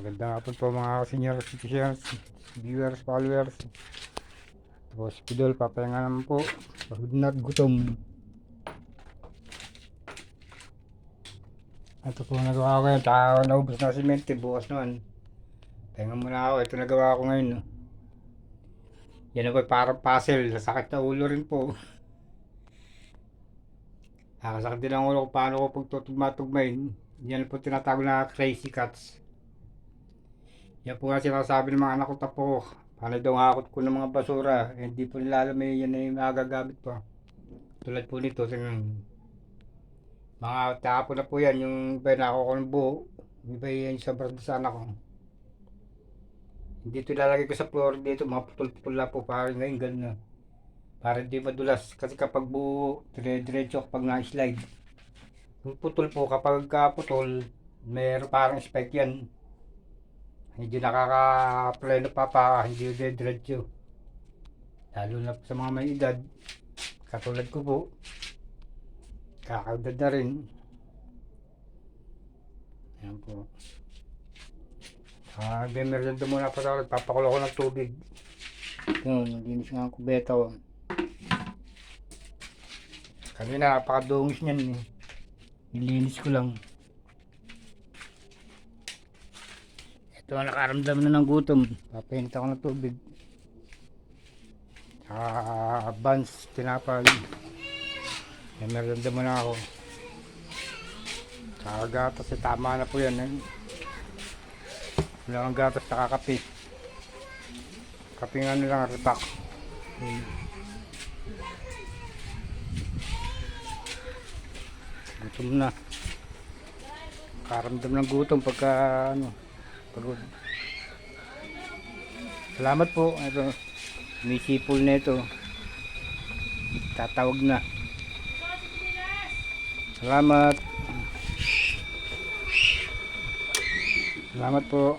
Magandang hapon po mga senior citizens, viewers, followers. Tapos Pidol, papahinga naman po. Pagod na gutom. Ito po nagawa ko ngayon. Tsaka naubos na si Mente. Bukas naman. Pahinga muna ako. Ito nagawa ko ngayon. No? Yan na po parang puzzle. Sakit na ulo rin po. Nakasakit din ang ulo ko paano ko pagtutugma-tugmain. Yan po tinatawag na crazy cuts. Yan po nga sinasabi ng mga anak ko tapo. Paano daw hakot ko ng mga basura. Eh, Hindi po nila alam eh, yan ay magagamit pa. Tulad po nito, tingnan. Mga tapo na po yan, yung iba na ako ng buo. Yung iba yan sa brand sa anak ko. Hindi ito ilalagay ko sa floor dito, mga putol-putol na po, parang ngayon ganun na. Para hindi madulas. Kasi kapag buo, dire-diretso kapag na-slide. Yung putol po, kapag kaputol, meron parang spike yan. Hindi nakaka-pleno pa pa, hindi dire-diretso. Lalo na sa mga may edad, katulad ko po, kakaedad na rin. Ayan po. Ah, merienda muna pa ako, papakulo ko ng tubig. Yun, naglinis nga ang kubeta ko. Kanina, napakadungis niyan eh. Nilinis ko lang. Ito ang nakaramdam na ng gutom. Papainit ako ng tubig. Ah, buns, tinapay. May merienda muna ako. Saka gatas, eh, tama na po yan. Eh. Wala kang gatas, saka kape. Kape nga nilang repack. Hmm. Gutom na. Karamdam ng gutom pagka ano, pagod. Salamat po. Ito, may sipol na ito. Tatawag na. Salamat. Salamat po.